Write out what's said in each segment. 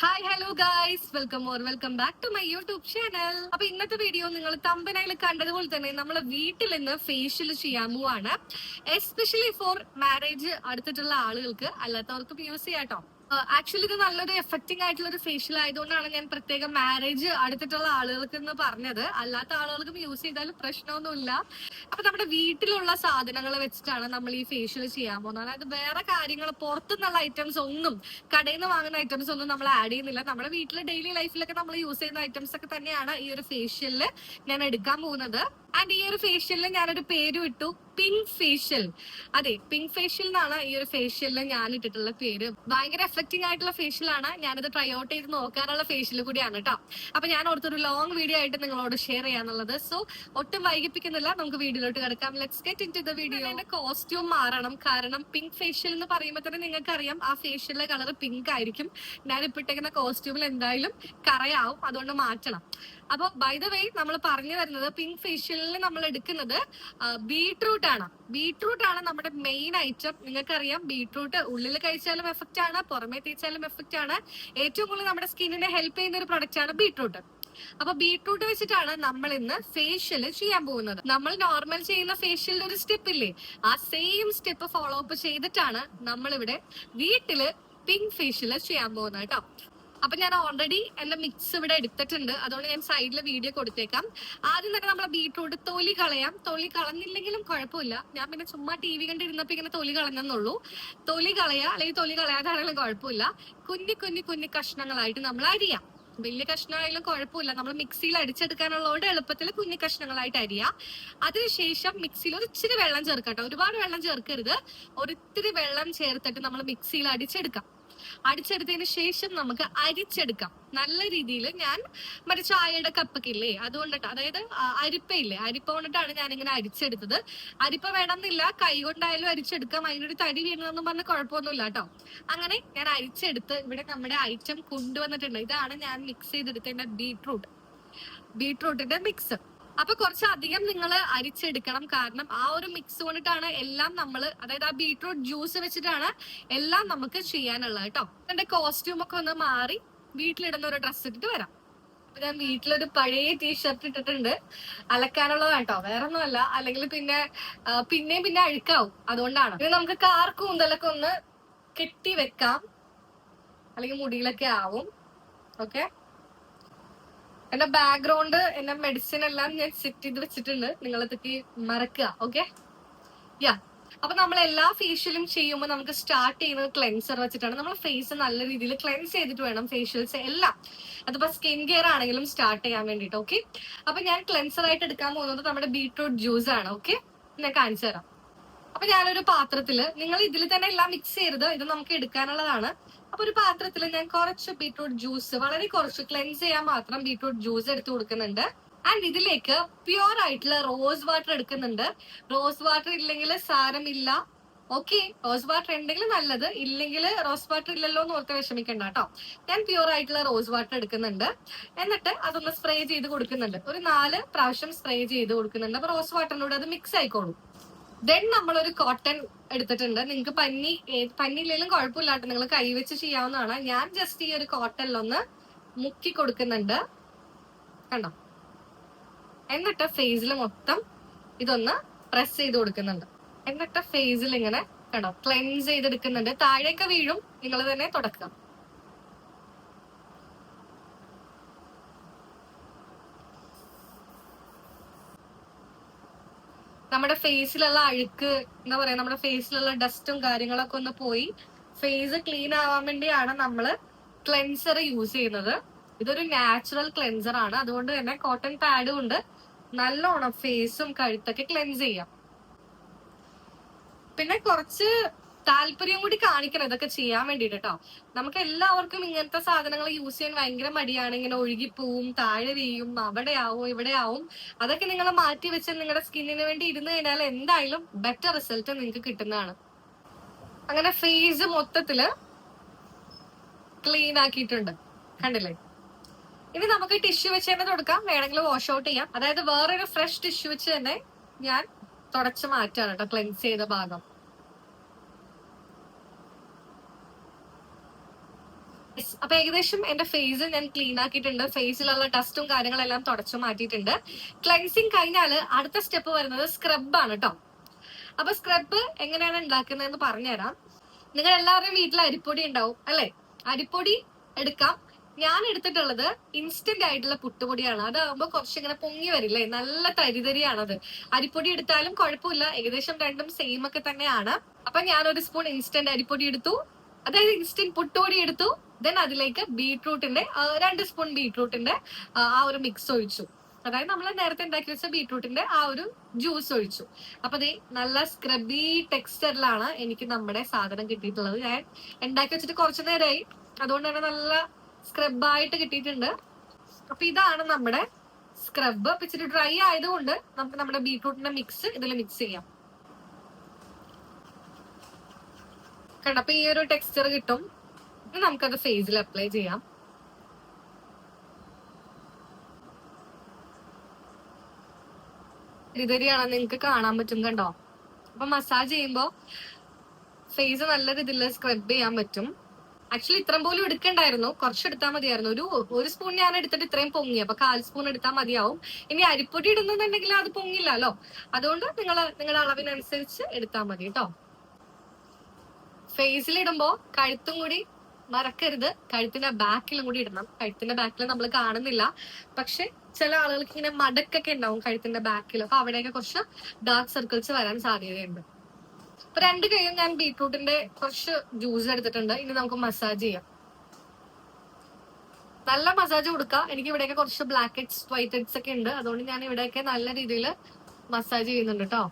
Hi hello guys welcome or welcome back to my YouTube channel അപ്പൊ ഇന്നത്തെ video നിങ്ങൾ തമ്പനയിൽ കണ്ടതുപോലെ തന്നെ നമ്മൾ വീട്ടിൽ നിന്ന് ഫേഷ്യൽ ചെയ്യാൻ പോവാണ്. എസ്പെഷ്യലി ഫോർ മാരേജ് അടുത്തിട്ടുള്ള ആളുകൾക്ക് അല്ലാത്തവർക്കും യൂസ് ചെയ്യാട്ടോ. ആക്ച്വലി ഇത് നല്ലൊരു എഫക്റ്റിംഗ് ആയിട്ടുള്ള ഒരു ഫേഷ്യൽ ആയതുകൊണ്ടാണ് ഞാൻ പ്രത്യേകം മാരേജ് അടുത്തിട്ടുള്ള ആളുകൾക്ക് എന്ന് പറഞ്ഞത്. അല്ലാത്ത ആളുകൾക്കും യൂസ് ചെയ്താലും പ്രശ്നമൊന്നുമില്ല. അപ്പൊ നമ്മുടെ വീട്ടിലുള്ള സാധനങ്ങൾ വെച്ചിട്ടാണ് നമ്മൾ ഈ ഫേഷ്യൽ ചെയ്യാൻ പോകുന്നത്. അതായത് വേറെ കാര്യങ്ങൾ പുറത്തുനിന്നുള്ള ഐറ്റംസ് ഒന്നും കടയിൽ നിന്ന് വാങ്ങുന്ന ഐറ്റംസ് ഒന്നും നമ്മൾ ആഡ് ചെയ്യുന്നില്ല. നമ്മുടെ വീട്ടിലെ ഡെയിലി ലൈഫിലൊക്കെ നമ്മൾ യൂസ് ചെയ്യുന്ന ഐറ്റംസ് ഒക്കെ തന്നെയാണ് ഈ ഒരു ഫേഷ്യലിൽ ഞാൻ എടുക്കാൻ പോകുന്നത്. ആൻഡ് ഈ ഒരു ഫേഷ്യലിന് ഞാനൊരു പേര് ഇട്ടു. പിങ്ക് ഫേഷ്യൽ അതെ പിങ്ക് ഫേഷ്യൽ എന്നാണ് ഈ ഒരു ഫേഷ്യലിന് ഞാൻ ഇട്ടിട്ടുള്ള പേര്. ഭയങ്കര എഫക്റ്റിംഗ് ആയിട്ടുള്ള ഫേഷ്യലാണ് ഞാനിത് ട്രൈ ഔട്ട് ചെയ്ത് നോക്കാനുള്ള ഫേഷ്യൽ കൂടിയാണ് കേട്ടോ അപ്പൊ ഞാൻ ഓർത്തൊരു ലോങ് വീഡിയോ ആയിട്ട് നിങ്ങളോട് ഷെയർ ചെയ്യാന്നുള്ളത് സോ ഒട്ടും വൈകിപ്പിക്കുന്നില്ല. നമുക്ക് വീഡിയോയിലോട്ട് കിടക്കാം. Let's get into the video എന്റെ കോസ്റ്റ്യൂം മാറണം. കാരണം പിങ്ക് ഫേഷ്യൽ എന്ന് പറയുമ്പോൾ തന്നെ നിങ്ങൾക്ക് അറിയാം ആ ഫേഷ്യലിലെ കളർ പിങ്ക് ആയിരിക്കും. ഞാൻ ഇപ്പിട്ടേക്കുന്ന കോസ്റ്റ്യൂമിൽ എന്തായാലും കറയാവും. അതുകൊണ്ട് മാറ്റണം. അപ്പൊ ബൈ ദ വേ നമ്മൾ പറഞ്ഞു വരുന്നത് പിങ്ക് ഫേഷ്യലിൽ നമ്മൾ എടുക്കുന്നത് ബീട്രൂട്ട് ആണ്. ബീട്രൂട്ട് ആണ് നമ്മുടെ മെയിൻ ഐറ്റം നിങ്ങൾക്കറിയാം ബീട്രൂട്ട് ഉള്ളിൽ കഴിച്ചാലും എഫക്റ്റ് ആണ് പുറമേ തേച്ചാലും എഫക്റ്റ് ആണ്. ഏറ്റവും കൂടുതൽ നമ്മുടെ സ്കിന്നിനെ ഹെൽപ്പ് ചെയ്യുന്ന ഒരു പ്രൊഡക്റ്റ് ആണ് ബീട്രൂട്ട് അപ്പൊ ബീട്രൂട്ട് വെച്ചിട്ടാണ് നമ്മൾ ഇന്ന് ഫേഷ്യൽ ചെയ്യാൻ പോകുന്നത്. നമ്മൾ നോർമൽ ചെയ്യുന്ന ഫേഷ്യലിന്റെ ഒരു സ്റ്റെപ്പ് ഇല്ലേ ആ സെയിം സ്റ്റെപ്പ് ഫോളോ അപ്പ് ചെയ്തിട്ടാണ് നമ്മൾ ഇവിടെ വീട്ടിൽ പിങ്ക് ഫേഷ്യൽ ചെയ്യാൻ പോകുന്നത് കേട്ടോ. അപ്പൊ ഞാൻ ഓൾറെഡി എന്റെ മിക്സ് ഇവിടെ എടുത്തിട്ടുണ്ട്. അതുകൊണ്ട് ഞാൻ സൈഡിൽ വീഡിയോ കൊടുത്തേക്കാം. ആദ്യം തന്നെ നമ്മളെ ബീട്രൂട്ട് തൊലി കളയാം. തൊലി കളഞ്ഞില്ലെങ്കിലും കുഴപ്പമില്ല. ഞാൻ പിന്നെ ചുമ്മാ ടി വി കണ്ടിരുന്നപ്പോ ഇങ്ങനെ തൊലി കളഞ്ഞെന്നുള്ളൂ. തൊലി കളയാ അല്ലെങ്കിൽ തൊലി കളയാതാണെങ്കിലും കുഴപ്പമില്ല. കുഞ്ഞി കുഞ്ഞി കുഞ്ഞി കഷ്ണങ്ങളായിട്ട് നമ്മൾ അരിയാം. വലിയ കഷ്ണമായാലും കുഴപ്പമില്ല. നമ്മൾ മിക്സിയിൽ അടിച്ചെടുക്കാനുള്ളതുകൊണ്ട് എളുപ്പത്തിൽ കുഞ്ഞു കഷ്ണങ്ങളായിട്ട് അരിയാം. അതിനുശേഷം മിക്സിയിൽ ഒരു ഇച്ചിരി വെള്ളം ചേർക്കട്ടോ ഒരുപാട് വെള്ളം ചേർക്കരുത്. ഒരിത്തിരി വെള്ളം ചേർത്തിട്ട് നമ്മൾ മിക്സിയിൽ അടിച്ചെടുക്കാം. അടിച്ചെടുത്തതിന് ശേഷം നമുക്ക് അരിച്ചെടുക്കാം. നല്ല രീതിയിൽ ഞാൻ മറ്റേ ചായയുടെ കപ്പൊക്കെ ഇല്ലേ അതുകൊണ്ടിട്ട് അതായത് അരിപ്പയില്ലേ അരിപ്പ കൊണ്ടിട്ടാണ് ഞാൻ ഇങ്ങനെ അരിച്ചെടുത്തത്. അരിപ്പ വേണമെന്നില്ല കൈ കൊണ്ടായാലും അരിച്ചെടുക്കാം അതിനൊരു തടി വീണതെന്നും പറഞ്ഞ കുഴപ്പമൊന്നുമില്ല കേട്ടോ. അങ്ങനെ ഞാൻ അരിച്ചെടുത്ത് ഇവിടെ നമ്മുടെ ഐറ്റം കൊണ്ടുവന്നിട്ടുണ്ട്. ഇതാണ് ഞാൻ മിക്സ് ചെയ്തെടുത്തേണ്ട ബീട്രൂട്ട്. ബീട്രൂട്ടിന്റെ മിക്സ് അപ്പൊ കുറച്ചധികം നിങ്ങൾ അരിച്ചെടുക്കണം. കാരണം ആ ഒരു മിക്സ് കൊണ്ടിട്ടാണ് എല്ലാം നമ്മൾ അതായത് ആ ബീട്രൂട്ട് ജ്യൂസ് വെച്ചിട്ടാണ് എല്ലാം നമുക്ക് ചെയ്യാനുള്ളത് കേട്ടോ. എന്റെ കോസ്റ്റ്യൂം ഒക്കെ ഒന്ന് മാറി വീട്ടിലിടുന്ന ഒരു ഡ്രസ്സ് ഇട്ടിട്ട് വരാം. ഞാൻ വീട്ടിലൊരു പഴയ ടീഷർട്ട് ഇട്ടിട്ടുണ്ട്. അലക്കാനുള്ളതാണ് കേട്ടോ. വേറെ ഒന്നുമല്ല അല്ലെങ്കിൽ പിന്നെ പിന്നെയും പിന്നെ അഴുക്കാവും. അതുകൊണ്ടാണ്. പിന്നെ നമുക്ക് കാർ കൂന്തലൊക്കെ ഒന്ന് കെട്ടി വെക്കാം. അല്ലെങ്കിൽ മുടിയിലൊക്കെ ആവും. ഓക്കെ? എന്റെ ബാക്ക്ഗ്രൗണ്ട് എന്റെ മെഡിസിൻ എല്ലാം ഞാൻ സെറ്റ് ചെയ്ത് വെച്ചിട്ടുണ്ട്. നിങ്ങൾ മറക്കുക ഓക്കെ യാ അപ്പൊ നമ്മൾ എല്ലാ ഫേഷ്യലും ചെയ്യുമ്പോൾ നമുക്ക് സ്റ്റാർട്ട് ചെയ്യുന്നത് ക്ലെൻസർ വെച്ചിട്ടാണ്. നമ്മൾ ഫേസ് നല്ല രീതിയിൽ ക്ലെൻസ് ചെയ്തിട്ട് വേണം ഫേഷ്യൽസ് എല്ലാം. അതിപ്പോ സ്കിൻ കെയർ ആണെങ്കിലും സ്റ്റാർട്ട് ചെയ്യാൻ വേണ്ടിട്ട് ഓക്കെ അപ്പൊ ഞാൻ ക്ലെൻസർ ആയിട്ട് എടുക്കാൻ പോകുന്നത് നമ്മുടെ ബീട്രൂട്ട് ജ്യൂസ് ആണ് ഓക്കെ ഞാൻ കാണിച്ചു തരാം. അപ്പൊ ഞാനൊരു പാത്രത്തിൽ നിങ്ങൾ ഇതിൽ തന്നെ എല്ലാം മിക്സ് ചെയ്യരുത്. ഇത് നമുക്ക് എടുക്കാനുള്ളതാണ്. അപ്പൊ ഒരു പാത്രത്തിൽ ഞാൻ കുറച്ച് ബീട്രൂട്ട് ജ്യൂസ് വളരെ കുറച്ച് ക്ലെൻസ് ചെയ്യാൻ മാത്രം ബീട്രൂട്ട് ജ്യൂസ് എടുത്ത് കൊടുക്കുന്നുണ്ട്. ആൻഡ് ഇതിലേക്ക് പ്യുവർ ആയിട്ടുള്ള റോസ് വാട്ടർ എടുക്കുന്നുണ്ട്. റോസ് വാട്ടർ ഇല്ലെങ്കിൽ സാരമില്ല. ഓക്കെ റോസ് വാട്ടർ ഉണ്ടെങ്കിൽ നല്ലത്. ഇല്ലെങ്കിൽ റോസ് വാട്ടർ ഇല്ലല്ലോ എന്ന് ഓർത്ത് വിഷമിക്കണ്ട കേട്ടോ. ഞാൻ പ്യുവർ ആയിട്ടുള്ള റോസ് വാട്ടർ എടുക്കുന്നുണ്ട്. എന്നിട്ട് അതൊന്ന് സ്പ്രേ ചെയ്ത് കൊടുക്കുന്നുണ്ട്. ഒരു നാല് പ്രാവശ്യം സ്പ്രേ ചെയ്ത് കൊടുക്കുന്നുണ്ട്. അപ്പൊ റോസ് വാട്ടറിനോട് അത് മിക്സ് ആയിക്കോളും. ദെൻ നമ്മളൊരു കോട്ടൺ എടുത്തിട്ടുണ്ട്. നിങ്ങൾക്ക് പന്നി പന്നിയില്ലെങ്കിലും കുഴപ്പമില്ലാട്ടോ നിങ്ങൾ കൈവച്ച് ചെയ്യാവുന്നതാണ്. ഞാൻ ജസ്റ്റ് ഈ ഒരു കോട്ടണിലൊന്ന് മുക്കി കൊടുക്കുന്നുണ്ട്. കണ്ടോ? എന്നിട്ട് ഫേസിൽ മൊത്തം ഇതൊന്ന് പ്രസ് ചെയ്ത് കൊടുക്കുന്നുണ്ട്. എന്നിട്ട് ഫേസിൽ ഇങ്ങനെ കണ്ടോ? ക്ലെൻസ് ചെയ്തെടുക്കുന്നുണ്ട്. താഴേക്ക് വീഴും. നിങ്ങൾ തന്നെ തുടക്കുക. നമ്മുടെ ഫേസിലുള്ള അഴുക്ക് എന്താ പറയാ. നമ്മുടെ ഫേസിലുള്ള ഡസ്റ്റും കാര്യങ്ങളൊക്കെ ഒന്ന് പോയി ഫേസ് ക്ലീൻ ആവാൻ വേണ്ടിയാണ് നമ്മൾ ക്ലെൻസർ യൂസ് ചെയ്യുന്നത്. ഇതൊരു നാച്ചുറൽ ക്ലെൻസർ ആണ്. അതുകൊണ്ട് തന്നെ കോട്ടൺ പാഡ് കൊണ്ട് നല്ലോണം ഫേസും കഴുത്തൊക്കെ ക്ലെൻസ് ചെയ്യാം. പിന്നെ കുറച്ച് താല്പര്യം കൂടി കാണിക്കണം. ഇതൊക്കെ ചെയ്യാൻ വേണ്ടിട്ട് കേട്ടോ നമുക്ക് എല്ലാവർക്കും ഇങ്ങനത്തെ സാധനങ്ങൾ യൂസ് ചെയ്യാൻ ഭയങ്കര മടിയാണ്. ഇങ്ങനെ ഒഴുകിപ്പോവും താഴെ വീഴും അവിടെ ആവും ഇവിടെ ആവും. അതൊക്കെ നിങ്ങൾ മാറ്റി വെച്ച് നിങ്ങളുടെ സ്കിന്നിന് വേണ്ടി ഇരുന്ന് കഴിഞ്ഞാൽ എന്തായാലും ബെറ്റർ റിസൾട്ട് നിങ്ങൾക്ക് കിട്ടുന്നതാണ്. അങ്ങനെ ഫേസ് മൊത്തത്തിൽ ക്ലീൻ ആക്കിയിട്ടുണ്ട്. കണ്ടില്ലേ? ഇനി നമുക്ക് ടിഷ്യൂ വെച്ച് തന്നെ തുടക്കാം. വേണമെങ്കിൽ വാഷ് ഔട്ട് ചെയ്യാം. അതായത് വേറൊരു ഫ്രഷ് ടിഷ്യൂ വെച്ച് തന്നെ ഞാൻ തുടച്ച് മാറ്റാണ് കേട്ടോ ക്ലെൻസ് ചെയ്ത ഭാഗം. അപ്പൊ ഏകദേശം എന്റെ ഫേസ് ഞാൻ ക്ലീൻ ആക്കിയിട്ടുണ്ട്. ഫേസിലുള്ള ഡസ്റ്റും കാര്യങ്ങളെല്ലാം തുടച്ചു മാറ്റിയിട്ടുണ്ട്. ക്ലെൻസിങ് കഴിഞ്ഞാൽ അടുത്ത സ്റ്റെപ്പ് വരുന്നത് സ്ക്രബ് ആണ് കേട്ടോ അപ്പൊ സ്ക്രബ് എങ്ങനെയാണ് ഉണ്ടാക്കുന്നതെന്ന് പറഞ്ഞുതരാം. നിങ്ങൾ എല്ലാവരുടെയും വീട്ടിൽ അരിപ്പൊടി ഉണ്ടാവും അല്ലെ? അരിപ്പൊടി എടുക്കാം. ഞാൻ എടുത്തിട്ടുള്ളത് ഇൻസ്റ്റന്റ് ആയിട്ടുള്ള പുട്ടുപൊടിയാണ്. അതാകുമ്പോൾ കുറച്ചിങ്ങനെ പൊങ്ങി വരില്ലേ? നല്ല തരിതരിയാണത്. അരിപ്പൊടി എടുത്താലും കുഴപ്പമില്ല. ഏകദേശം രണ്ടും സെയിം ഒക്കെ തന്നെയാണ്. അപ്പൊ ഞാൻ ഒരു സ്പൂൺ ഇൻസ്റ്റന്റ് അരിപ്പൊടി എടുത്തു. അതായത് ഇൻസ്റ്റന്റ് പൊട്ടുപൊടി എടുത്തു. ദെൻ അതിലേക്ക് ബീട്രൂട്ടിന്റെ രണ്ട് സ്പൂൺ ബീട്രൂട്ടിന്റെ ആ, ഒരു മിക്സ് ഒഴിച്ചു. അതായത് നമ്മൾ നേരത്തെ ഉണ്ടാക്കി വെച്ച ബീട്രൂട്ടിന്റെ ആ ഒരു ജ്യൂസ് ഒഴിച്ചു. അപ്പൊ ദേ നല്ല സ്ക്രബി ടെക്സ്ചറിലാണ് എനിക്ക് നമ്മുടെ സാധനം കിട്ടിയിട്ടുള്ളത്. ഞാൻ ഉണ്ടാക്കി വെച്ചിട്ട് കുറച്ചു നേരമായി അതുകൊണ്ട് തന്നെ നല്ല സ്ക്രബായിട്ട് കിട്ടിയിട്ടുണ്ട്. അപ്പൊ ഇതാണ് നമ്മുടെ സ്ക്രബ് ഇച്ചിരി ഡ്രൈ ആയതുകൊണ്ട് നമുക്ക് നമ്മുടെ ബീട്രൂട്ടിന്റെ മിക്സ് ഇതിൽ മിക്സ് ചെയ്യാം. കണ്ടോ. അപ്പൊ ഈ ഒരു ടെക്സ്ചർ കിട്ടും. നമുക്കത് ഫേസിൽ അപ്ലൈ ചെയ്യാം. ഇതരിയാണ് നിങ്ങൾക്ക് കാണാൻ പറ്റും കണ്ടോ? അപ്പൊ മസാജ് ചെയ്യുമ്പോ ഫേസ് നല്ല രീതിയിൽ സ്ക്രബ് ചെയ്യാൻ പറ്റും. ആക്ച്വലി ഇത്രയും പോലും എടുക്കണ്ടായിരുന്നു. കുറച്ച് എടുത്താൽ മതിയായിരുന്നു. ഒരു ഒരു സ്പൂൺ ഞാൻ എടുത്തിട്ട് ഇത്രയും പൊങ്ങി. അപ്പൊ കാൽ സ്പൂൺ എടുത്താൽ മതിയാവും. ഇനി അരിപ്പൊടി ഇടുന്നുണ്ടെങ്കിൽ അത് പൊങ്ങില്ലല്ലോ. അതുകൊണ്ട് നിങ്ങൾ നിങ്ങളുടെ അളവിനനുസരിച്ച് എടുത്താൽ മതി കേട്ടോ. ഫേസിൽ ഇടുമ്പോ കഴുത്തും കൂടി മറക്കരുത്. കഴുത്തിന്റെ ബാക്കിലും കൂടി ഇടണം. കഴുത്തിന്റെ ബാക്കിൽ നമ്മൾ കാണുന്നില്ല. പക്ഷെ ചില ആളുകൾക്ക് ഇങ്ങനെ മടക്കൊക്കെ ഉണ്ടാവും കഴുത്തിന്റെ ബാക്കിൽ അപ്പൊ അവിടെയൊക്കെ കുറച്ച് ഡാർക്ക് സർക്കിൾസ് വരാൻ സാധ്യതയുണ്ട്. അപ്പൊ രണ്ട് കൈയും ഞാൻ ബീട്രൂട്ടിന്റെ കുറച്ച് ജ്യൂസ് എടുത്തിട്ടുണ്ട്. ഇനി നമുക്ക് മസാജ് ചെയ്യാം. നല്ല മസാജ് കൊടുക്കുക എനിക്ക് ഇവിടെയൊക്കെ കുറച്ച് ബ്ലാക്ക് ഹെഡ്സ് വൈറ്റ് ഹെഡ്സ് ഒക്കെ ഉണ്ട്. അതുകൊണ്ട് ഞാൻ ഇവിടെയൊക്കെ നല്ല രീതിയിൽ മസാജ് ചെയ്യുന്നുണ്ട് കേട്ടോ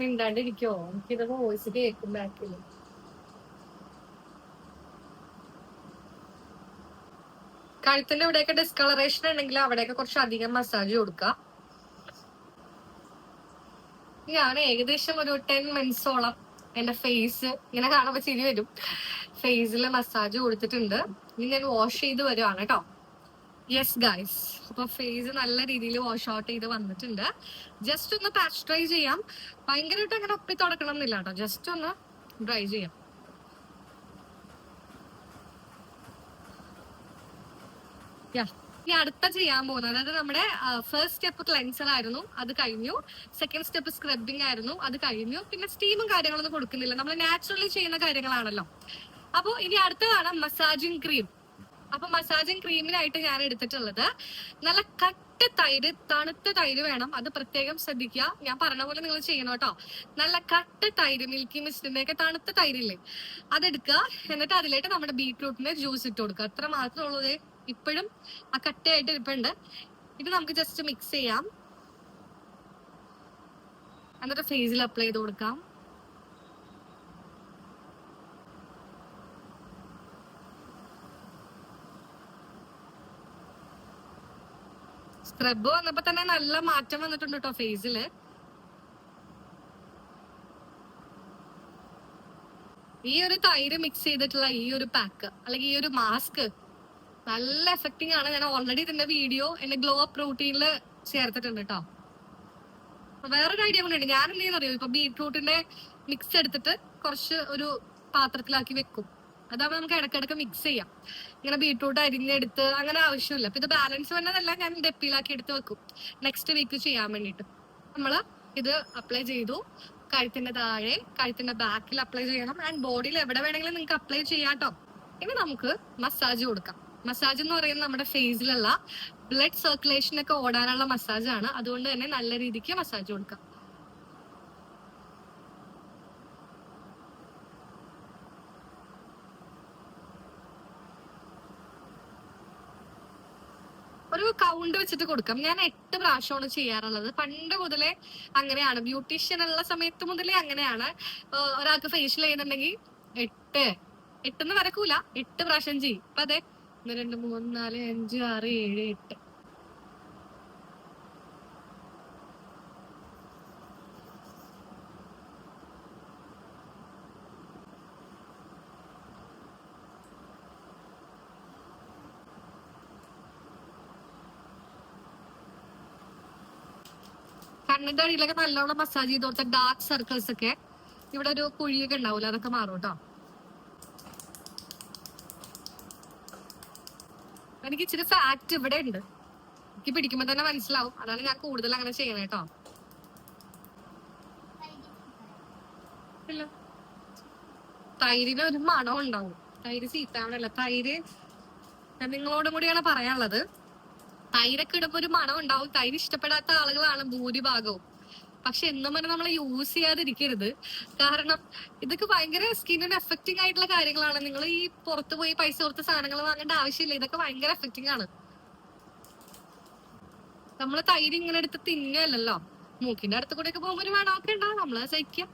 മിണ്ടാണ്ടിരിക്കോ എനിക്കിത് വോയിസ് കേൾക്കും ബാക്കിൽ കഴുത്തിന്റെ ഇവിടെയൊക്കെ ഡിസ്കളറേഷൻ ഉണ്ടെങ്കിൽ അവിടെയൊക്കെ കുറച്ച് അധികം മസാജ് കൊടുക്കാം. ഞാൻ ഏകദേശം ഒരു ടെൻ മിനിറ്റ്സോളം എന്റെ ഫേസ് ഇങ്ങനെ കാണുമ്പോ ചിരി വരും. ഫേസിൽ മസാജ് കൊടുത്തിട്ടുണ്ട്. ഇനി ഞാൻ വാഷ് ചെയ്ത് വരുവാണ് കേട്ടോ. യെസ് ഗൈസ് അപ്പൊ ഫേസ് നല്ല രീതിയിൽ വാഷ് ഔട്ട് ചെയ്ത് വന്നിട്ടുണ്ട്. ജസ്റ്റ് ഒന്ന് പാച്ച് ഡ്രൈ ചെയ്യാം. ഭയങ്കരമായിട്ട് അങ്ങനെ ഒപ്പി തുടക്കണം എന്നില്ല കേട്ടോ ജസ്റ്റ് ഒന്ന് ഡ്രൈ ചെയ്യാം. ഇനി അടുത്ത ചെയ്യാൻ പോകുന്നത്. അതായത് നമ്മുടെ ഫസ്റ്റ് സ്റ്റെപ്പ് ക്ലെൻസർ ആയിരുന്നു. അത് കഴിഞ്ഞു. സെക്കൻഡ് സ്റ്റെപ്പ് സ്ക്രബിംഗ് ആയിരുന്നു. അത് കഴിഞ്ഞു. പിന്നെ സ്റ്റീമും കാര്യങ്ങളൊന്നും കൊടുക്കുന്നില്ല. നമ്മൾ നാച്ചുറലി ചെയ്യുന്ന കാര്യങ്ങളാണല്ലോ. അപ്പോൾ ഇനി അടുത്തതാണ് മസാജിങ് ക്രീം അപ്പൊ മസാജിങ് ക്രീമിനായിട്ട് ഞാൻ എടുത്തിട്ടുള്ളത്. നല്ല കട്ട തൈര് തണുത്ത തൈര് വേണം. അത് പ്രത്യേകം ശ്രദ്ധിക്കുക. ഞാൻ പറഞ്ഞ പോലെ നിങ്ങൾ ചെയ്യണം കേട്ടോ. നല്ല കട്ട തൈര് മിൽക്കി മിസ്റ്റിന്റെ ഒക്കെ തണുത്ത തൈരില്ലേ? അതെടുക്കുക. എന്നിട്ട് അതിലേക്ക് നമ്മുടെ ബീട്രൂട്ടിന്റെ ജ്യൂസ് ഇട്ട് കൊടുക്കുക. അത്ര മാത്രമേ ഉള്ളൂ ഇപ്പോഴും. ആ കട്ടയായിട്ട് ഇരിപ്പുണ്ട്. ഇത് നമുക്ക് ജസ്റ്റ് മിക്സ് ചെയ്യാം. എന്നിട്ട് ഫേസിൽ അപ്ലൈ ചെയ്ത് കൊടുക്കാം. സ്ക്രബ് വന്നപ്പോ തന്നെ നല്ല മാറ്റം വന്നിട്ടുണ്ട് കേട്ടോ ഫേസിൽ ഈ ഒരു തൈര് മിക്സ് ചെയ്തിട്ടുള്ള ഈ ഒരു പാക്ക് അല്ലെങ്കിൽ ഈ ഒരു മാസ്ക് നല്ല എഫക്റ്റിംഗ് ആണ്. ഞാൻ ഓൾറെഡി ഇതിന്റെ വീഡിയോ എന്റെ ഗ്ലോ അപ്പ് റൂട്ടീനിൽ ചേർത്തിട്ടുണ്ട് കേട്ടോ വേറൊരു ഐഡിയ കൂടെ ഉണ്ട്. ഞാൻ എന്ത് അറിയോ? ഇപ്പൊ ബീട്രൂട്ടിന്റെ മിക്സ് എടുത്തിട്ട് കുറച്ച് ഒരു പാത്രത്തിലാക്കി വെക്കും. അതാവുമ്പോൾ നമുക്ക് ഇടയ്ക്കിടയ്ക്ക് മിക്സ് ചെയ്യാം. ഇങ്ങനെ ബീട്രൂട്ട് അരിഞ്ഞെടുത്ത് അങ്ങനെ ആവശ്യമില്ല. അപ്പൊ ഇത് ബാലൻസ് വന്നതെല്ലാം ഞാൻ ഡെപ്പിലാക്കി എടുത്ത് വെക്കും. നെക്സ്റ്റ് വീക്ക് ചെയ്യാൻ വേണ്ടിട്ട് നമ്മൾ ഇത് അപ്ലൈ ചെയ്തു. കഴുത്തിന്റെ താഴെ കഴുത്തിന്റെ ബാക്കിൽ അപ്ലൈ ചെയ്യണം. ആൻഡ് ബോഡിയിൽ എവിടെ വേണമെങ്കിലും നിങ്ങൾക്ക് അപ്ലൈ ചെയ്യാട്ടോ ഇനി നമുക്ക് മസാജ് കൊടുക്കാം. മസാജ് എന്ന് പറയുന്നത് നമ്മുടെ ഫേസിലുള്ള ബ്ലഡ് സർക്കുലേഷൻ ഒക്കെ ഓടാനുള്ള മസാജാണ് അതുകൊണ്ട് തന്നെ നല്ല രീതിക്ക് മസാജ് കൊടുക്കാം. കൗണ്ട് വെച്ചിട്ട് കൊടുക്കാം. ഞാൻ എട്ട് പ്രാവശ്യമാണ് ചെയ്യാറുള്ളത്. പണ്ട് മുതലേ അങ്ങനെയാണ്. ബ്യൂട്ടീഷ്യൻ ഉള്ള സമയത്ത് മുതലേ അങ്ങനെയാണ്. ഒരാൾക്ക് ഫേഷ്യൽ ചെയ്യുന്നുണ്ടെങ്കിൽ എട്ട് എട്ടെന്ന് വരക്കൂല. എട്ട് പ്രാവശ്യം ചെയ്യും. അപ്പൊ അതെ ഒന്ന് രണ്ട് മൂന്ന് നാല് അഞ്ച് ആറ് ഏഴ് എട്ട്. കണ്ണിന്റെ അടിയിലൊക്കെ നല്ലോണം മസാജ് ചെയ്ത് കൊടുത്ത ഡാർക്ക് സർക്കിൾസ് ഒക്കെ ഇവിടെ ഒരു കുഴിയൊക്കെ ഉണ്ടാവില്ല അതൊക്കെ മാറും കേട്ടോ എനിക്ക് ഇച്ചിരി ഫാറ്റ് ഇവിടെ ഉണ്ട്. എനിക്ക് പിടിക്കുമ്പോ തന്നെ മനസ്സിലാവും. അതാണ് ഞാൻ കൂടുതൽ അങ്ങനെ ചെയ്യണേ കേട്ടോ തൈരിന് ഒരു മണം ഉണ്ടാവും. തൈര് ചീത്താവണല്ല തൈര് ഞാൻ നിങ്ങളോടും കൂടിയാണ് പറയാനുള്ളത്. തൈരൊക്കെ ഇടുമ്പോ ഒരു മണം ഉണ്ടാവും. തൈര് ഇഷ്ടപ്പെടാത്ത ആളുകളാണ് ഭൂരിഭാഗവും. പക്ഷെ എന്നും പറഞ്ഞ് നമ്മൾ യൂസ് ചെയ്യാതിരിക്കരുത്. കാരണം ഇതൊക്കെ ഭയങ്കര സ്കിന്നിന് എഫക്റ്റിംഗ് ആയിട്ടുള്ള കാര്യങ്ങളാണ്. നിങ്ങൾ ഈ പുറത്ത് പോയി പൈസ കൊടുത്ത സാധനങ്ങൾ വാങ്ങേണ്ട ആവശ്യമില്ല. ഇതൊക്കെ ഭയങ്കര എഫക്റ്റിംഗ് ആണ്. നമ്മൾ തൈര് ഇങ്ങനെ എടുത്ത് തിന്നല്ലോ മൂക്കിന്റെ അടുത്ത് കൂടെ ഒക്കെ പോകുമ്പോ ഒരു മണമൊക്കെ ഉണ്ടാവും. നമ്മൾ സഹിക്കാം.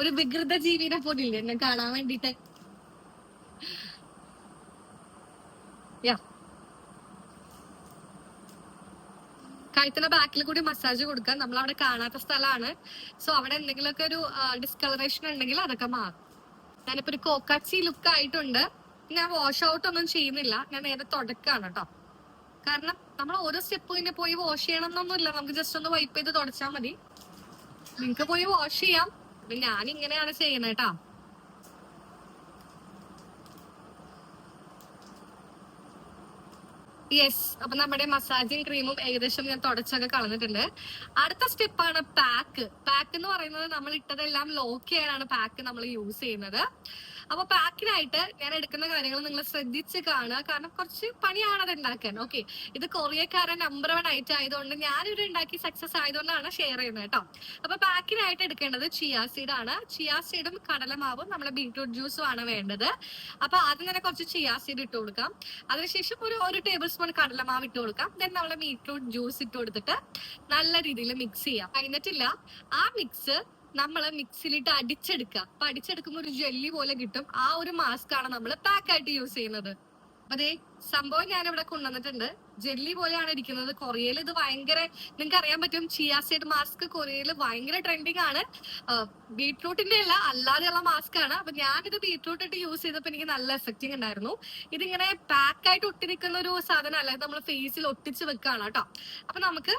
ഒരു വികൃത ജീവിനെ പോലില്ലേ എന്നെ കാണാൻ വേണ്ടിട്ട് യാ കഴുത്തിന്റെ ബാക്കിൽ കൂടി മസാജ് കൊടുക്കാൻ നമ്മൾ അവിടെ കാണാത്ത സ്ഥലമാണ്. സോ അവിടെ എന്തെങ്കിലുമൊക്കെ ഒരു ഡിസ്കളറേഷൻ ഉണ്ടെങ്കിൽ അതൊക്കെ മാറും. ഞാനിപ്പോ ഒരു കോക്കാച്ചി ലുക്ക് ആയിട്ടുണ്ട്. ഞാൻ വാഷ് ഔട്ട് ഒന്നും ചെയ്യുന്നില്ല. ഞാൻ നേരെ തുടക്കാണ് കേട്ടോ കാരണം നമ്മൾ ഓരോ സ്റ്റെപ്പ് പിന്നെ പോയി വാഷ് ചെയ്യണം എന്നൊന്നുമില്ല നമുക്ക് ജസ്റ്റ് ഒന്ന് വൈപ്പ് ചെയ്ത് തുടച്ചാൽ മതി. നിങ്ങക്ക് പോയി വാഷ് ചെയ്യാം. ഞാൻ ഇങ്ങനെയാണ് ചെയ്യുന്നത് യെസ് അപ്പൊ നമ്മുടെ മസാജിങ് ക്രീമും ഏകദേശം ഞാൻ തുടച്ചൊക്കെ കളഞ്ഞിട്ടുണ്ട്. അടുത്ത സ്റ്റെപ്പ് ആണ് പാക്ക് പാക്ക് എന്ന് പറയുന്നത് നമ്മൾ ഇട്ടതെല്ലാം ലോക്ക് ചെയ്യാനാണ് പാക്ക് നമ്മൾ യൂസ് ചെയ്യുന്നത്. അപ്പൊ പാക്കിനായിട്ട് ഞാൻ എടുക്കുന്ന കാര്യങ്ങൾ നിങ്ങൾ ശ്രദ്ധിച്ച് കാണുക. കാരണം കുറച്ച് പണിയാണ് അത് ഉണ്ടാക്കാൻ. ഓക്കെ ഇത് കൊറിയക്കാരൻ നമ്പർ വൺ ഐറ്റം ആയതുകൊണ്ട് ഞാനിവിടെ ഉണ്ടാക്കി സക്സസ് ആയതുകൊണ്ടാണ് ഷെയർ ചെയ്യുന്നത് കേട്ടോ. അപ്പൊ പാക്കിനായിട്ട് എടുക്കേണ്ടത് ചിയാ സീഡ് ആണ്. ചിയാ സീഡും കടലമാവും നമ്മളെ ബീട്രൂട്ട് ജ്യൂസും ആണ് വേണ്ടത്. അപ്പൊ ആദ്യം തന്നെ കുറച്ച് ചിയാ സീഡ് ഇട്ട് കൊടുക്കാം. അതിനുശേഷം ഒരു ഒരു ടേബിൾ സ്പൂൺ കടലമാവ് ഇട്ട് കൊടുക്കാം. ദെൻ നമ്മളെ ബീട്രൂട്ട് ജ്യൂസ് ഇട്ട് കൊടുത്തിട്ട് നല്ല രീതിയിൽ മിക്സ് ചെയ്യാം. കഴിഞ്ഞിട്ടില്ല. ആ മിക്സ് നമ്മൾ മിക്സിലിട്ട് അടിച്ചെടുക്കുക. അപ്പൊ അടിച്ചെടുക്കുമ്പോൾ ഒരു ജെല്ലി പോലെ കിട്ടും. ആ ഒരു മാസ്ക് ആണ് നമ്മൾ പാക്ക് ആയിട്ട് യൂസ് ചെയ്യുന്നത്. അപ്പൊ സംഭവം ഞാൻ ഇവിടെ കൊണ്ടുവന്നിട്ടുണ്ട്. ജെല്ലി പോലെയാണ് ഇരിക്കുന്നത്. കൊറിയയിൽ ഇത് ഭയങ്കര നിങ്ങൾക്ക് അറിയാൻ പറ്റും ചിയാസൈഡ് മാസ്ക് കൊറിയയിൽ ഭയങ്കര ട്രെൻഡിങ് ആണ്. ബീട്രൂട്ടിന്റെ അല്ല അല്ലാതെയുള്ള മാസ്ക് ആണ്. അപ്പൊ ഞാനിത് ബീട്രൂട്ട് ഇട്ട് യൂസ് ചെയ്തപ്പോൾ എനിക്ക് നല്ല എഫക്റ്റിംഗ് ഉണ്ടായിരുന്നു ഇതിങ്ങനെ പാക്ക് ആയിട്ട് ഒട്ടിരിക്കുന്ന ഒരു സാധനം അല്ല നമ്മൾ ഫേസിൽ ഒട്ടിച്ച് വെക്കുകയാണ് കേട്ടോ. അപ്പൊ നമുക്ക്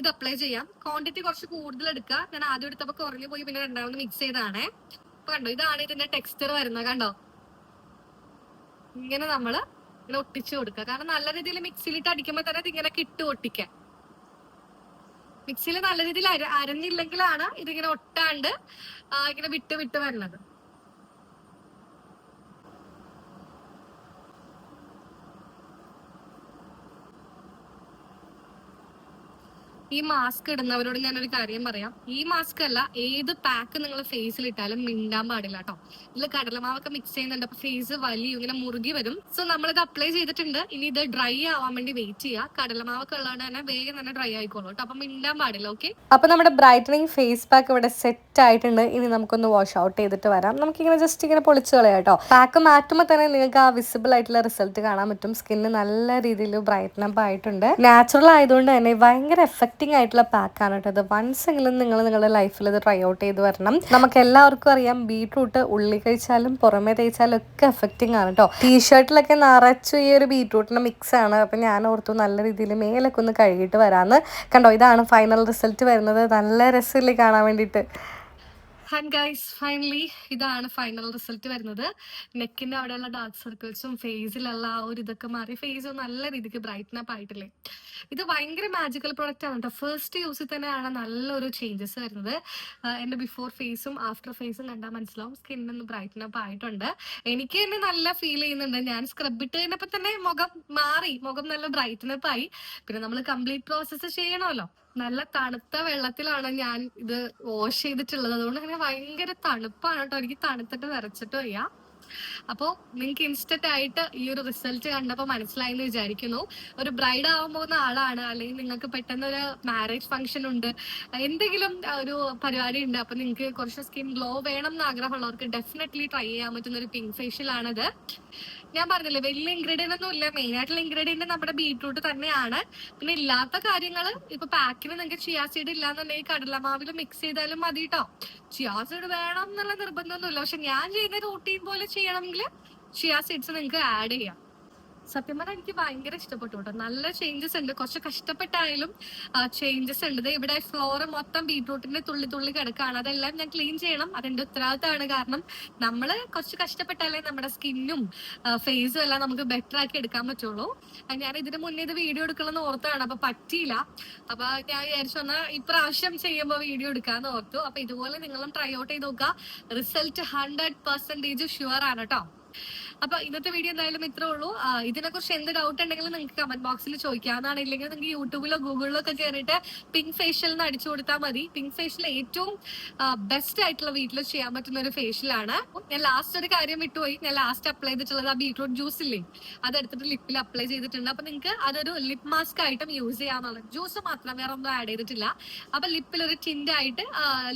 ഇത് അപ്ലൈ ചെയ്യാം. ക്വാണ്ടിറ്റി കുറച്ച് കൂടുതൽ എടുക്കുക. ഞാൻ ആദ്യം എടുത്തപ്പോൾ കുറഞ്ഞു പോയി പിന്നെ രണ്ടാമത് മിക്സ് ചെയ്താണേ അപ്പൊ കണ്ടോ ഇതാണ് ഇതിന്റെ ടെക്സ്ചർ വരുന്നത് കണ്ടോ? ഇങ്ങനെ നമ്മൾ ഇങ്ങനെ ഒട്ടിച്ചു കൊടുക്കുക. കാരണം നല്ല രീതിയിൽ മിക്സിയിലിട്ട് അടിക്കുമ്പോൾ തന്നെ ഇതിങ്ങനെ കിട്ടു ഒട്ടിക്കാൻ. മിക്സിയിൽ നല്ല രീതിയിൽ അര അരഞ്ഞില്ലെങ്കിലാണ് ഇതിങ്ങനെ ഒട്ടാണ്ട് ഇങ്ങനെ വിട്ട് വിട്ട് വരുന്നത് ഈ മാസ്ക് ഇടുന്നവരോട് ഞാനൊരു കാര്യം പറയാം. ഈ മാസ്ക് അല്ല ഏത് പാക്ക് നിങ്ങൾ ഫേസിൽ ഇട്ടാലും മിണ്ടാൻ പാടില്ല കേട്ടോ ഇതിൽ കടലമാവൊക്കെ മിക്സ് ചെയ്യുന്നുണ്ട്. അപ്പൊ ഫേസ് വലിയ ഇങ്ങനെ മുറുകി വരും. സോ നമ്മളിത് അപ്ലൈ ചെയ്തിട്ടുണ്ട്. ഇനി ഇത് ഡ്രൈ ആവാൻ വേണ്ടി വെയിറ്റ് ചെയ്യുക കടലമാവൊക്കെ ഉള്ളതുകൊണ്ട് തന്നെ വേഗം തന്നെ ഡ്രൈ ആയിക്കോളൂ കേട്ടോ അപ്പൊ മിണ്ടാൻ പാടില്ല ഓക്കെ അപ്പൊ നമ്മുടെ ബ്രൈറ്റനിങ് ഫേസ് പാക്ക് ഇവിടെ സെറ്റ് ആയിട്ടുണ്ട്. ഇനി നമുക്കൊന്ന് വാഷ് ഔട്ട് ചെയ്തിട്ട് വരാം. നമുക്കിങ്ങനെ ജസ്റ്റ് ഇങ്ങനെ പൊളിച്ചു കളയാം കേട്ടോ പാക്ക് മാറ്റുമ്പോൾ തന്നെ നിങ്ങൾക്ക് ആ വിസിബിൾ ആയിട്ടുള്ള റിസൾട്ട് കാണാൻ പറ്റും. സ്കിന്ന് നല്ല രീതിയിൽ ബ്രൈറ്റൻ അപ്പ് ആയിട്ടുണ്ട്. നാച്ചുറൽ ആയതുകൊണ്ട് തന്നെ ഭയങ്കര എഫക്റ്റീവ് ആയിട്ടുള്ള പാക്കാണ് കേട്ടോ ഇത്. വൺസ് എങ്കിലും നിങ്ങൾ നിങ്ങളുടെ ലൈഫിൽ ഇത് ട്രൈ ഔട്ട് ചെയ്ത് വരണം. നമുക്ക് എല്ലാവർക്കും അറിയാം ബീട്രൂട്ട് ഉള്ളി കഴിച്ചാലും പുറമെ തേച്ചാലും ഒക്കെ എഫക്റ്റിംഗ് ആണ് കേട്ടോ. ടീഷർട്ടിലൊക്കെ നിറച്ചു ഈ ഒരു ബീട്രൂട്ടിന്റെ മിക്സ് ആണ്. അപ്പൊ ഞാൻ ഓർത്തു നല്ല രീതിയിൽ മേലൊക്കെ ഒന്ന് കഴുകിയിട്ട് വരാന്ന്. കണ്ടോ ഇതാണ് ഫൈനൽ റിസൾട്ട് വരുന്നത്. നല്ല രസമില്ലേ കാണാൻ വേണ്ടിയിട്ട്. ആൻഡ് ഗൈസ് ഫൈനലി ഇതാണ് ഫൈനൽ റിസൾട്ട് വരുന്നത്. നെക്കിന്റെ അവിടെയുള്ള ഡാർക്ക് സർക്കിൾസും ഫേസിലുള്ള ആ ഒരു ഇതൊക്കെ മാറി. ഫേസ് നല്ല രീതിക്ക് ബ്രൈറ്റൻ അപ്പ് ആയിട്ടില്ലേ? ഇത് ഭയങ്കര മാജിക്കൽ പ്രൊഡക്റ്റ് ആണ് കേട്ടോ ഫസ്റ്റ് യൂസിൽ തന്നെയാണ് നല്ലൊരു ചേഞ്ചസ് വരുന്നത്. എന്റെ ബിഫോർ ഫേസും ആഫ്റ്റർ ഫേസും കണ്ടാൽ മനസ്സിലാവും. സ്കിന്നൊന്ന് ബ്രൈറ്റൻ അപ്പ് ആയിട്ടുണ്ട്. എനിക്ക് തന്നെ നല്ല ഫീൽ ചെയ്യുന്നുണ്ട്. ഞാൻ സ്ക്രബ് ഇട്ട് കഴിഞ്ഞപ്പോൾ തന്നെ മുഖം മാറി. മുഖം നല്ല ബ്രൈറ്റൻ അപ്പ് ആയി. പിന്നെ നമ്മൾ കംപ്ലീറ്റ് പ്രോസസ്സ് ചെയ്യണമല്ലോ. നല്ല തണുത്ത വെള്ളത്തിലാണ് ഞാൻ ഇത് വാഷ് ചെയ്തിട്ടുള്ളത്. അതുകൊണ്ട് തന്നെ ഭയങ്കര തണുപ്പാണ് കേട്ടോ. എനിക്ക് തണുത്തിട്ട് നിറച്ചിട്ട് വയ്യ അപ്പോൾ നിങ്ങൾക്ക് ഇൻസ്റ്റന്റ് ആയിട്ട് ഈ ഒരു റിസൾട്ട് കണ്ടപ്പോൾ മനസ്സിലായി എന്ന് വിചാരിക്കുന്നു. ഒരു ബ്രൈഡ് ആവാൻ പോകുന്ന ആളാണ്. അല്ലെങ്കിൽ നിങ്ങൾക്ക് പെട്ടെന്ന് ഒരു മാരേജ് ഫംഗ്ഷൻ ഉണ്ട്. എന്തെങ്കിലും ഒരു പരിപാടി ഉണ്ട്. അപ്പൊ നിങ്ങൾക്ക് കുറച്ച് സ്കിൻ ഗ്ലോ വേണം എന്ന് ആഗ്രഹമുള്ളവർക്ക് ഡെഫിനറ്റ്ലി ട്രൈ ചെയ്യാൻ പറ്റുന്ന ഒരു പിങ്ക് ഫേഷ്യൽ ആണിത്. ഞാൻ പറഞ്ഞില്ലേ വലിയ ഇൻഗ്രീഡിയന്റ് ഒന്നും ഇല്ല. മെയിൻ ആയിട്ടുള്ള ഇൻഗ്രീഡിയന്റ് നമ്മുടെ ബീട്രൂട്ട് തന്നെയാണ്. പിന്നെ ഇല്ലാത്ത കാര്യങ്ങൾ ഇപ്പൊ പാക്കിന് നിങ്ങൾക്ക് ചിയാ സീഡ് ഇല്ലാന്നുണ്ടെങ്കിൽ കടലമാവിൽ മിക്സ് ചെയ്താലും മതി കേട്ടോ ചിയാ സീഡ് വേണം എന്നുള്ള നിർബന്ധമൊന്നുമില്ല. പക്ഷെ ഞാൻ ചെയ്യുന്ന റൂട്ടീൻ പോലെ ചെയ്യണമെങ്കിൽ ചിയാ സീഡ്സ് നിങ്ങൾക്ക് ആഡ് ചെയ്യാം. സത്യം പറഞ്ഞാൽ എനിക്ക് ഭയങ്കര ഇഷ്ടപ്പെട്ടു കേട്ടോ. നല്ല ചേഞ്ചസ് ഉണ്ട്. കുറച്ച് കഷ്ടപ്പെട്ടായാലും ചേഞ്ചസ് ഉണ്ട്. ഇവിടെ ഫ്ലോർ മൊത്തം ബീട്രൂട്ടിന്റെ തുള്ളി തുള്ളി കിടക്കുകയാണ് അതെല്ലാം ഞാൻ ക്ലീൻ ചെയ്യണം. അതെന്റെ ഉത്തരവാദിത്തമാണ്. കാരണം നമ്മൾ കുറച്ച് കഷ്ടപ്പെട്ടാലേ നമ്മുടെ സ്കിന്നും ഫേസും എല്ലാം നമുക്ക് ബെറ്റർ ആക്കി എടുക്കാൻ പറ്റുള്ളൂ. ഞാൻ ഇതിന് മുന്നേ ഇത് വീഡിയോ എടുക്കണമെന്ന് ഓർത്താണ് അപ്പൊ പറ്റിയില്ല. അപ്പൊ ഞാൻ വിചാരിച്ചു വന്നാൽ ഇപ്രാവശ്യം ചെയ്യുമ്പോൾ വീഡിയോ എടുക്കാന്ന് ഓർത്തു. അപ്പൊ ഇതുപോലെ നിങ്ങളും ട്രൈ ഔട്ട് ചെയ്ത് നോക്കുക. റിസൾട്ട് ഹൺഡ്രഡ് പെർസെന്റേജ് ഷുവർ ആണ് കേട്ടോ. അപ്പൊ ഇന്നത്തെ വീഡിയോ എന്തായാലും ഇത്രേ ഉള്ളൂ. ഇതിനെ കുറിച്ച് എന്ത് ഡൗട്ട് ഉണ്ടെങ്കിലും നിങ്ങൾക്ക് കമന്റ് ബോക്സിൽ ചോദിക്കാന്നാണ് ഇല്ലെങ്കിൽ നിങ്ങൾക്ക് യൂട്യൂബിലോ ഗൂഗിളിലോ ഒക്കെ കയറിയിട്ട് പിങ്ക് ഫേഷ്യൽ എന്ന് അടിച്ചു കൊടുത്താൽ മതി. പിങ്ക് ഫേഷ്യൽ ഏറ്റവും ബെസ്റ്റ് ആയിട്ടുള്ള വീട്ടിൽ ചെയ്യാൻ പറ്റുന്ന ഒരു ഫേഷ്യലാണ് ഞാൻ ലാസ്റ്റ് ഒരു കാര്യം വിട്ടുപോയി. ഞാൻ ലാസ്റ്റ് അപ്ലൈ ചെയ്തിട്ടുള്ളത് ആ ബീട്രൂട്ട് ജ്യൂസ് ഇല്ലേ? അതെടുത്തിട്ട് ലിപ്പിൽ അപ്ലൈ ചെയ്തിട്ടുണ്ട്. അപ്പൊ നിങ്ങൾക്ക് അതൊരു ലിപ് മാസ്ക് ആയിട്ടും യൂസ് ചെയ്യാന്നുള്ളത് ജ്യൂസ് മാത്രം വേറെ ഒന്നും ആഡ് ചെയ്തിട്ടില്ല. അപ്പൊ ലിപ്പിൽ ഒരു ടിന്റ് ആയിട്ട്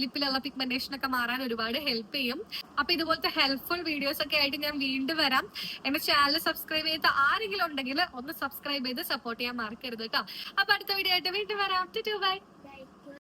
ലിപ്പിലുള്ള പിഗ്മെന്റേഷൻ ഒക്കെ മാറാൻ ഒരുപാട് ഹെൽപ്പ് ചെയ്യും. അപ്പൊ ഇതുപോലത്തെ ഹെൽപ്ഫുൾ വീഡിയോസ് ഒക്കെ ആയിട്ട് ഞാൻ വീണ്ടും വരാം. എന്റെ ചാനൽ സബ്സ്ക്രൈബ് ചെയ്ത ആരെങ്കിലും ഉണ്ടെങ്കിൽ ഒന്ന് സബ്സ്ക്രൈബ് ചെയ്ത് സപ്പോർട്ട് ചെയ്യാൻ മറക്കരുത് കേട്ടോ അപ്പൊ അടുത്ത വീഡിയോ ആയിട്ട് വീണ്ടും വരാം. ബൈ.